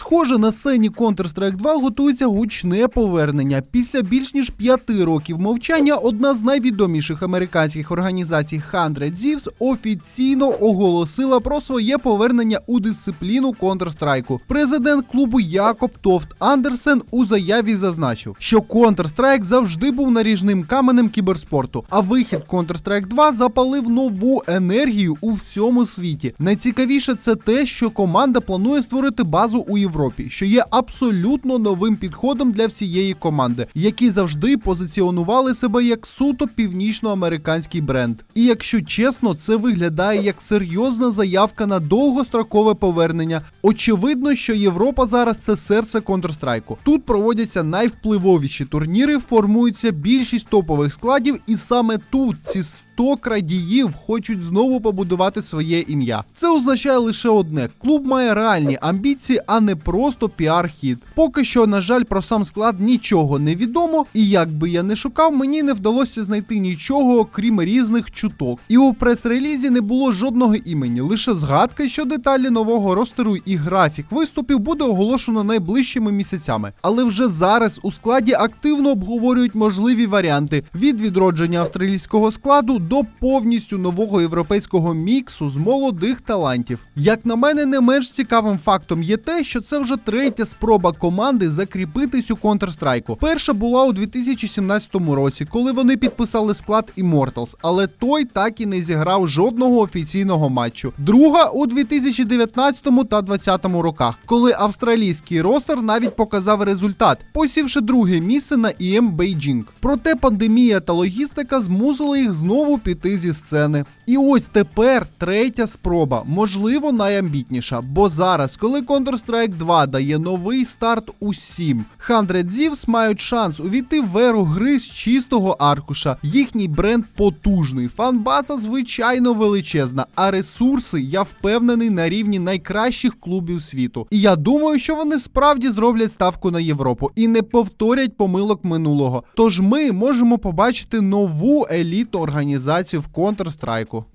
Схоже, на сцені Counter-Strike 2 готується гучне повернення. Після більш ніж п'яти років мовчання одна з найвідоміших американських організацій 100 Thieves офіційно оголосила про своє повернення у дисципліну Counter-Strike. Президент клубу Якоб Тофт Андерсен у заяві зазначив, що Counter-Strike завжди був наріжним каменем кіберспорту, а вихід Counter-Strike 2 запалив нову енергію у всьому світі. Найцікавіше це те, що команда планує створити базу у Європі, що є абсолютно новим підходом для всієї команди, які завжди позиціонували себе як суто північноамериканський бренд. І якщо чесно, це виглядає як серйозна заявка на довгострокове повернення. Очевидно, що Європа зараз це серце Counter-Strike. Тут проводяться найвпливовіші турніри, формується більшість топових складів, і саме тут ці 100 крадіїв хочуть знову побудувати своє ім'я. Це означає лише одне: клуб має реальні амбіції, а не просто піар-хід. Поки що, на жаль, про сам склад нічого не відомо, і як би я не шукав, мені не вдалося знайти нічого, крім різних чуток. І у прес-релізі не було жодного імені, лише згадка, що деталі нового ростеру і графік виступів буде оголошено найближчими місяцями. Але вже зараз у складі активно обговорюють можливі варіанти від відродження австралійського складу до повністю нового європейського міксу з молодих талантів. Як на мене, не менш цікавим фактом є те, що це вже третя спроба команди закріпитись у Counter-Strike. Перша була у 2017 році, коли вони підписали склад Immortals, але той так і не зіграв жодного офіційного матчу. Друга у 2019 та 2020 роках, коли австралійський ростер навіть показав результат, посівши друге місце на EM Beijing. Проте пандемія та логістика змусили їх знову піти зі сцени. І ось тепер третя спроба, можливо, найамбітніша. Бо зараз, коли Counter-Strike 2 дає новий старт усім, 100 Thieves мають шанс увійти в еру гри з чистого аркуша. Їхній бренд потужний, фанбаза звичайно величезна, а ресурси, я впевнений, на рівні найкращих клубів світу. І я думаю, що вони справді зроблять ставку на Європу і не повторять помилок минулого. Тож ми можемо побачити нову елітну організацію в Counter-Strike.